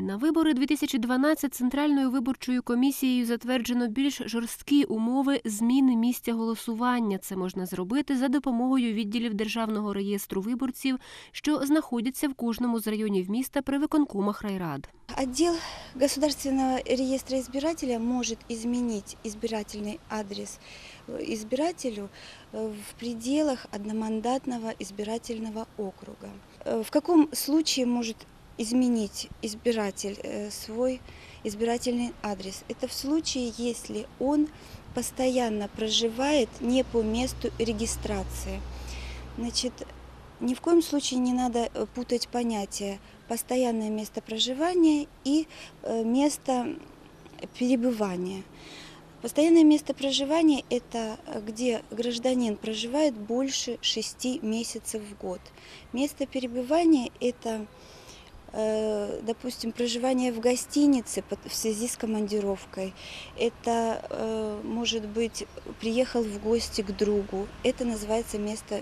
На вибори 2012 Центральною виборчою комісією затверджено більш жорсткі умови зміни місця голосування. Це можна зробити за допомогою відділів Державного реєстру виборців, що знаходяться в кожному з районів міста при виконкомах райрад. Отдел Государственного реестра избирателя может изменить избирательный адрес э, избирателю э, в пределах одномандатного избирательного округа. Э, В каком случае может изменить избиратель э, свой избирательный адрес? Это в случае, если он постоянно проживает не по месту регистрации. Значит, ни в коем случае не надо э, путать понятия постоянное место проживания и э, место перебывания. Постоянное место проживания – это где гражданин проживает больше шести месяцев в год. Место перебывания – это, допустим, проживание в гостинице под- в связи с командировкой. Это, э, может быть, приехал в гости к другу. Это называется место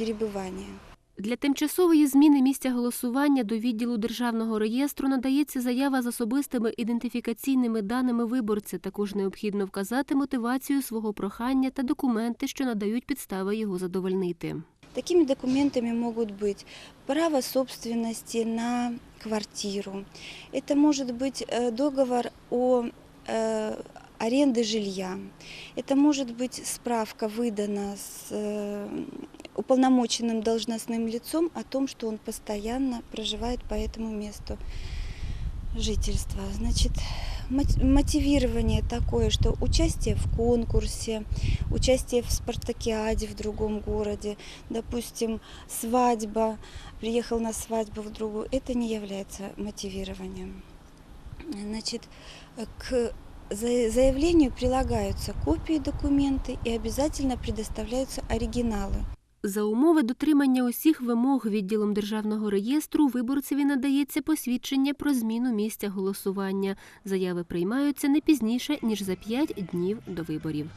перебывания. Для тимчасової зміни місця голосування до відділу державного реєстру надається заява з особистими ідентифікаційними даними виборця. Також необхідно вказати мотивацію свого прохання та документи, що надають підстави його задовольнити. Такими документами могут быть право собственности на квартиру. Это может быть э, договор о э, аренде жилья. Это может быть справка выдана с э, уполномоченным должностным лицом о том, что он постоянно проживает по этому месту жительства. Значит, мот- мотивирование такое, что участие в конкурсе, участие в спартакиаде в другом городе, допустим, свадьба, приехал на свадьбу в другую, это не является мотивированием. Значит, к за- заявлению прилагаются копии документы и обязательно предоставляются оригиналы. За умови дотримання усіх вимог відділом державного реєстру виборцеві надається посвідчення про зміну місця голосування. Заяви приймаються не пізніше ніж за 5 днів до виборів.